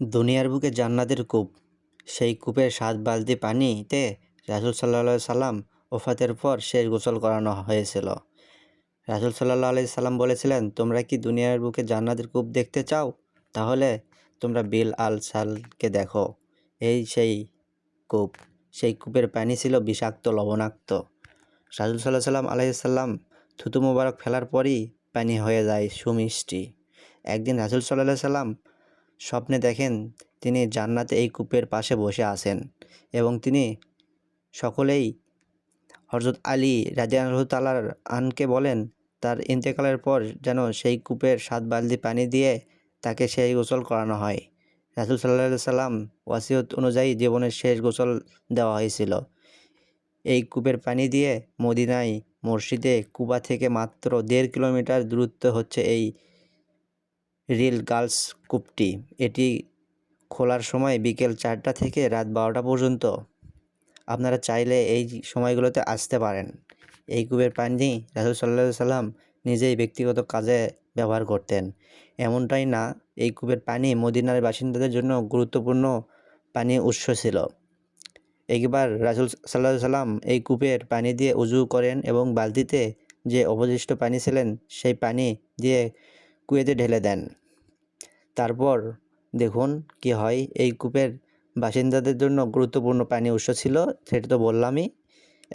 দুনিয়ার বুকে জান্নাতের কূপ। সেই কূপের সাত বালতি পানিতে রাসুল সাল্লাহ সাল্লাম ওফাতের পর শেষ গোসল করানো হয়েছিল। রাসুল সাল্লাহ আলি সাল্লাম বলেছিলেন, তোমরা কি দুনিয়ার বুকে জান্নাতের কূপ দেখতে চাও? তাহলে তোমরা বিল আল সালকে দেখো। এই সেই কূপ। সেই কূপের পানি ছিল বিষাক্ত, লবণাক্ত। রাসুল সাল্লাহ সাল্লাম আলাইসাল্লাম থুতু মোবারক ফেলার পরই পানি হয়ে যায় সুমিষ্টি। একদিন রাসুল সাল্লাহ সাল্লাম স্বপ্নে দেখেন তিনি জান্নাতে এই কূপের পাশে বসে আছেন এবং তিনি সকলেই হজরত আলী রাজিয়ানহ তালার আনকে বলেন, তার ইন্তেকালের পর যেন সেই কূপের সাত বালতি পানি দিয়ে তাকে সেই গোসল করানো হয়। রাসুল সাল্লাহ সাল্লাম ওয়াসিয়ত অনুযায়ী জীবনের শেষ গোসল দেওয়া হয়েছিল। এই কূপের পানি দিয়ে মদিনায় মসজিদে কুবা থেকে মাত্র দেড় কিলোমিটার দূরত্ব হচ্ছে এই রিল গার্লস কূপটি। এটি খোলার সময় বিকেল চারটা থেকে রাত বারোটা পর্যন্ত। আপনারা চাইলে এই সময়গুলোতে আসতে পারেন। এই কূপের পানি রাসুল সাল্লাহ সাল্লাম নিজেই ব্যক্তিগত কাজে ব্যবহার করতেন। এমনটাই না, এই কূপের পানি মদিনার বাসিন্দাদের জন্য গুরুত্বপূর্ণ পানি উৎস ছিল। একবার রাসুল সাল্লাহ সাল্লাম এই কূপের পানি দিয়ে উজু করেন এবং বালতিতে যে অবশিষ্ট পানি ছিলেন, সেই পানি দিয়ে কুয়েতে ঢেলে দেন। তারপর দেখুন কি হয়, এই কূপের বাসিন্দাদের জন্য গুরুত্বপূর্ণ পানি উৎস ছিল, সেটা তো বললামই।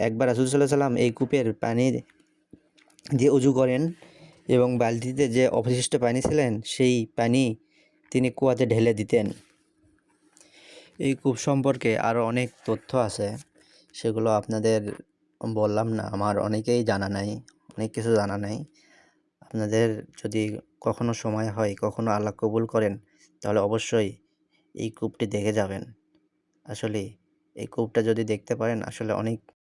একবার রাসুল সাল্লাহ সাল্লাম এই কূপের পানি দিয়ে উজু করেন এবং বালতিতে যে অবশিষ্ট পানি ছিলেন, সেই পানি তিনি কুয়াতে ঢেলে দিতেন। এই কূপ সম্পর্কে আরও অনেক তথ্য আছে, সেগুলো আপনাদের বললাম না, আমার অনেকেই জানা নাই, অনেক কিছু জানা নাই। আপনাদের যদি কখনো সময় হয়, কখনো আল্লাহ কবুল করেন, তাহলে অবশ্যই এই কূপটি দেখে যাবেন। আসলে এই কূপটা যদি দেখতে পারেন, আসলে অনেক